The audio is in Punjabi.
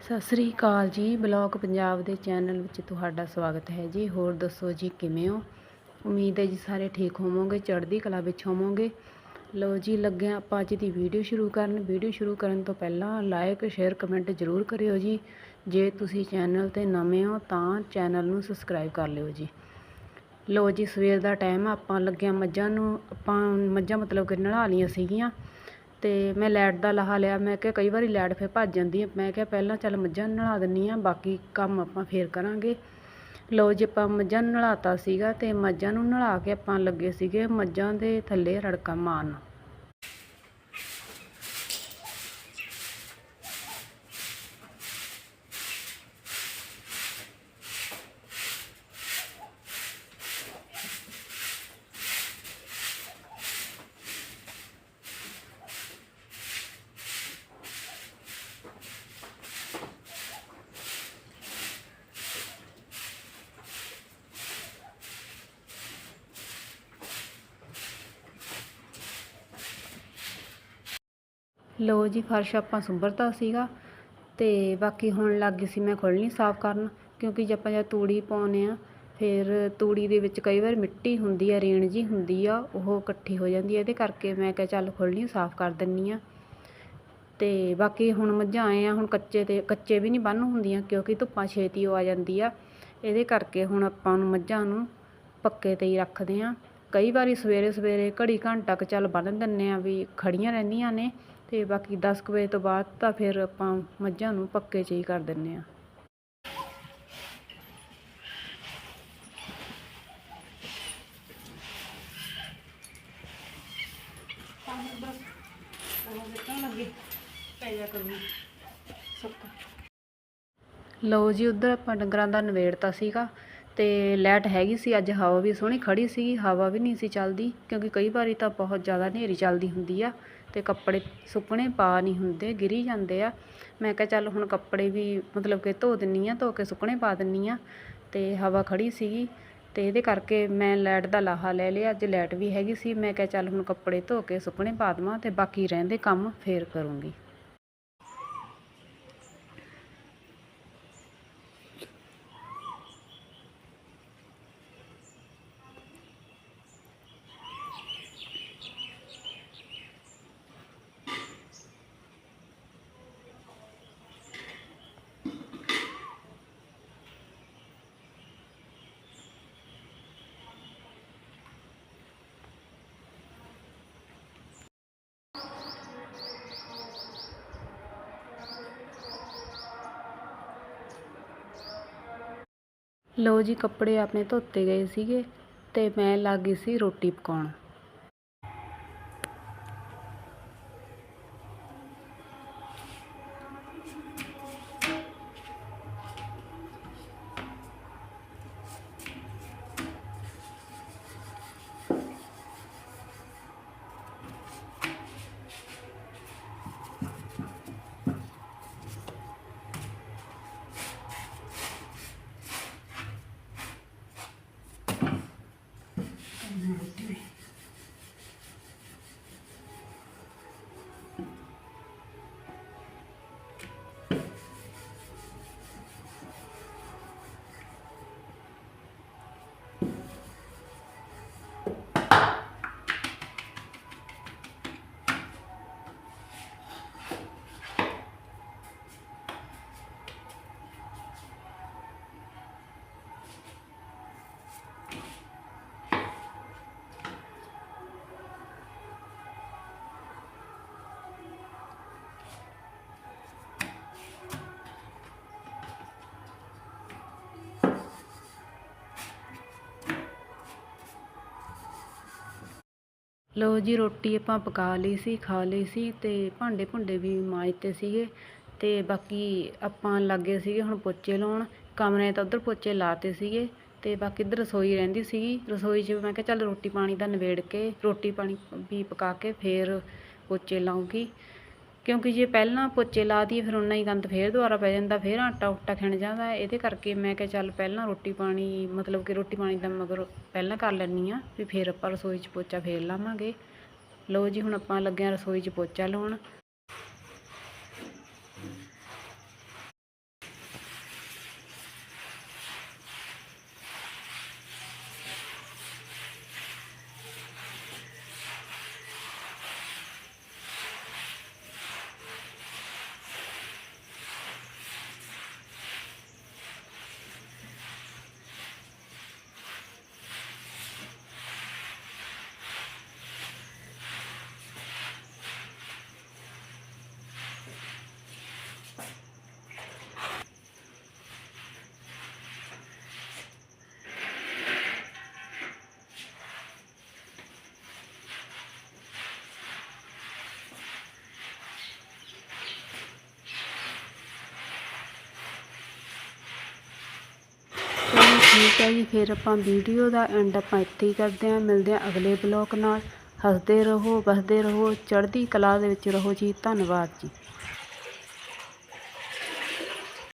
ਸਤਿ ਸ੍ਰੀ ਅਕਾਲ ਜੀ, ਬਲੌਗ ਪੰਜਾਬ ਦੇ ਚੈਨਲ ਵਿੱਚ ਤੁਹਾਡਾ ਸਵਾਗਤ ਹੈ ਜੀ। ਹੋਰ ਦੱਸੋ ਜੀ, ਕਿਵੇਂ ਹੋ? ਉਮੀਦ ਹੈ ਜੀ ਸਾਰੇ ਠੀਕ ਹੋਵੋਗੇ, ਚੜ੍ਹਦੀ ਕਲਾ ਵਿੱਚ ਹੋਵੋਗੇ। ਲੋ ਜੀ ਲੱਗਿਆ ਆਪਾਂ ਅੱਜ ਦੀ ਵੀਡੀਓ ਸ਼ੁਰੂ ਕਰਨ। ਵੀਡੀਓ ਸ਼ੁਰੂ ਕਰਨ ਤੋਂ ਪਹਿਲਾਂ ਲਾਈਕ ਸ਼ੇਅਰ ਕਮੈਂਟ ਜ਼ਰੂਰ ਕਰਿਓ ਜੀ। ਜੇ ਤੁਸੀਂ ਚੈਨਲ ਤੇ ਨਵੇਂ ਹੋ ਤਾਂ ਚੈਨਲ ਨੂੰ ਸਬਸਕ੍ਰਾਈਬ ਕਰ ਲਿਓ ਜੀ। ਲੋ ਜੀ, ਸਵੇਰ ਦਾ ਟਾਈਮ ਆਪਾਂ ਲੱਗਿਆ ਮੱਝਾਂ ਨੂੰ, ਆਪਾਂ ਮੱਝਾਂ ਮਤਲਬ ਕਿ ਨਲਾ ਲਈਆਂ ਸੀਗੀਆਂ। ਅਤੇ ਮੈਂ ਲਾਈਟ ਦਾ ਲਾਹਾ ਲਿਆ, ਮੈਂ ਕਿਹਾ ਕਈ ਵਾਰੀ ਲਾਈਟ ਫਿਰ ਭੱਜ ਜਾਂਦੀ ਹੈ ਮੈਂ ਕਿਹਾ ਪਹਿਲਾਂ ਚੱਲ ਮੱਝਾਂ ਨੂੰ ਨਲਾ ਦਿੰਦੀ ਹਾਂ ਬਾਕੀ ਕੰਮ ਆਪਾਂ ਫਿਰ ਕਰਾਂਗੇ। ਲਓ ਜੀ, ਆਪਾਂ ਮੱਝਾਂ ਨੂੰ ਨਲਾਤਾ ਸੀਗਾ ਅਤੇ ਮੱਝਾਂ ਨੂੰ ਨਲਾ ਕੇ ਆਪਾਂ ਲੱਗੇ ਸੀਗੇ ਮੱਝਾਂ ਦੇ ਥੱਲੇ ਰੜਕਾ ਮਾਰਨ। ਲਓ ਜੀ, ਫਰਸ਼ ਆਪਾਂ ਸੁੰਬਰਤਾ ਸੀਗਾ ਤੇ ਬਾਕੀ ਹੁਣ ਲੱਗ ਗਈ ਸੀ ਮੈਂ ਖੁੱਲ੍ਹਣੀ ਸਾਫ਼ ਕਰਨ, ਕਿਉਂਕਿ ਜੇ ਆਪਾਂ ਜਦ ਤੂੜੀ ਪਾਉਂਦੇ ਆ ਫਿਰ ਤੂੜੀ ਦੇ ਵਿੱਚ ਕਈ ਵਾਰ ਮਿੱਟੀ ਹੁੰਦੀ ਆ, ਰੇਣ ਜੀ ਹੁੰਦੀ ਆ, ਉਹ ਇਕੱਠੀ ਹੋ ਜਾਂਦੀ ਹੈ ਇਹਦੇ ਕਰਕੇ ਮੈਂ ਕਿਹਾ ਚੱਲ ਖੁੱਲ੍ਹਣੀ, ਸਾਫ਼ ਕਰ ਦਿੰਨੀ ਆ। ਤੇ ਬਾਕੀ ਹੁਣ ਮੱਝਾਂ ਆਏ ਆ ਹੁਣ ਕੱਚੇ ਤੇ, ਕੱਚੇ ਵੀ ਨਹੀਂ ਬੰਨ ਹੁੰਦੀਆਂ, ਕਿਉਂਕਿ ਧੁੱਪਾਂ ਛੇਤੀ ਆ ਜਾਂਦੀ ਆ। ਇਹਦੇ ਕਰਕੇ ਹੁਣ ਆਪਾਂ ਨੂੰ ਮੱਝਾਂ ਨੂੰ ਪੱਕੇ ਤੇ ਹੀ ਰੱਖਦੇ ਆ ਕਈ ਵਾਰੀ ਸਵੇਰੇ ਸਵੇਰੇ ਘੜੀ ਘੰਟਾ ਕੁ ਚੱਲ ਬੰਨ ਦਿੰਨੇ ਆ, ਵੀ ਖੜੀਆਂ ਰਹਿੰਦੀਆਂ ਨੇ ਤੇ ਬਾਕੀ 10 ਕੁ ਵਜੇ ਤੋਂ ਬਾਅਦ ਤਾਂ ਫਿਰ ਆਪਾਂ ਮੱਝਾਂ ਨੂੰ ਪੱਕੇ 'ਚ ਹੀ ਕਰ ਦਿੰਨੇ ਆ ਲਓ ਜੀ, ਉਧਰ ਆਪਾਂ ਡੰਗਰਾਂ ਦਾ ਨਵੇੜਤਾ ਸੀਗਾ। ਤੇ ਲਾਈਟ ਹੈਗੀ ਸੀ, ਅੱਜ ਹਵਾ ਵੀ ਸੋਹਣੀ ਖੜੀ ਸੀਗੀ, ਹਵਾ ਵੀ ਨਹੀਂ ਸੀ ਚੱਲਦੀ, ਕਿਉਂਕਿ ਕਈ ਵਾਰੀ ਤਾਂ ਬਹੁਤ ਜ਼ਿਆਦਾ ਹਨੇਰੀ ਚੱਲਦੀ ਹੁੰਦੀ ਆ ਤੇ ਕੱਪੜੇ ਸੁੱਕਣੇ ਪਾ ਨਹੀਂ ਹੁੰਦੇ, ਗਿਰੀ ਜਾਂਦੇ ਆ। ਮੈਂ ਕਿਹਾ ਚੱਲ ਹੁਣ ਕੱਪੜੇ ਵੀ ਮਤਲਬ ਕਿ ਧੋ ਦਿੰਨੀ ਆ, ਧੋ ਕੇ ਸੁੱਕਣੇ ਪਾ ਦਿੰਨੀ ਆ ਤੇ ਹਵਾ ਖੜੀ ਸੀਗੀ ਤੇ ਇਹਦੇ ਕਰਕੇ ਮੈਂ ਲਾਈਟ ਦਾ ਲਾਹਾ ਲੈ ਲਿਆ, ਅੱਜ ਲਾਈਟ ਵੀ ਹੈਗੀ ਸੀ, ਮੈਂ ਕਿਹਾ ਚੱਲ ਹੁਣ ਕੱਪੜੇ ਧੋ ਕੇ ਸੁੱਕਣੇ ਪਾ ਦੇਵਾਂ ਤੇ ਬਾਕੀ ਰਹਿੰਦੇ ਕੰਮ ਫੇਰ ਕਰੂੰਗੀ। ਲਓ ਜੀ ਕੱਪੜੇ ਆਪਣੇ ਧੋਤੇ ਗਏ ਸੀਗੇ ਅਤੇ ਮੈਂ ਲੱਗ ਗਈ ਸੀ ਰੋਟੀ ਪਕਾਉਣ। ਲਓ ਜੀ, ਰੋਟੀ ਆਪਾਂ ਪਕਾ ਲਈ ਸੀ, ਖਾ ਲਈ ਸੀ ਤੇ ਭਾਂਡੇ ਭੁੰਡੇ ਵੀ ਮਾਂਜਤੇ ਸੀਗੇ ਤੇ ਬਾਕੀ ਆਪਾਂ ਲੱਗੇ ਸੀਗੇ ਹੁਣ ਪੋਚੇ ਲਾਉਣ। ਕਮਰੇ ਤਾਂ ਉਧਰ ਪੋਚੇ ਲਾਤੇ ਸੀਗੇ ਤੇ ਬਾਕੀ ਇੱਧਰ ਰਸੋਈ ਰਹਿੰਦੀ ਸੀਗੀ। ਰਸੋਈ 'ਚ ਮੈਂ ਕਿਹਾ ਚੱਲ ਰੋਟੀ ਪਾਣੀ ਦਾ ਨਿਬੇੜ ਕੇ, ਰੋਟੀ ਪਾਣੀ ਵੀ ਪਕਾ ਕੇ ਫੇਰ ਪੋਚੇ ਲਾਉਂਗੀ ਕਿਉਂਕਿ ਜੇ ਪਹਿਲਾਂ ਪੋਚੇ ਲਾ ਦਈਏ, ਫਿਰ ਉਨਾ ਹੀ ਗੰਦ ਫੇਰ ਦੁਬਾਰਾ ਪੈ ਜਾਂਦਾ, ਫੇਰ ਆਟਾ ਉਟਾ ਖਿਣ ਜਾਂਦਾ। ਇਹਦੇ ਕਰਕੇ ਮੈਂ ਕਿਹਾ ਚੱਲ ਪਹਿਲਾਂ ਰੋਟੀ ਪਾਣੀ, ਮਤਲਬ ਕਿ ਰੋਟੀ ਪਾਣੀ ਦਾ ਮਗਰ ਪਹਿਲਾਂ ਕਰ ਲੈਂਦੀ ਆ ਵੀ ਫੇਰ ਆਪਾਂ ਰਸੋਈ 'ਚ ਪੋਚਾ ਫੇਰ ਲਾਵਾਂਗੇ। ਲਓ ਜੀ, ਹੁਣ ਆਪਾਂ ਲੱਗਿਆ ਰਸੋਈ 'ਚ ਪੋਚਾ ਲਾਉਣ। ਠੀਕ ਹੈ ਜੀ, ਫਿਰ ਆਪਾਂ ਵੀਡੀਓ ਦਾ ਐਂਡ ਆਪਾਂ ਇੱਥੇ ਹੀ ਕਰਦੇ ਹਾਂ। ਮਿਲਦੇ ਹਾਂ ਅਗਲੇ ਬਲੌਗ ਨਾਲ। ਹੱਸਦੇ ਰਹੋ, ਵਸਦੇ ਰਹੋ, ਚੜ੍ਹਦੀ ਕਲਾ ਦੇ ਵਿੱਚ ਰਹੋ ਜੀ। ਧੰਨਵਾਦ ਜੀ।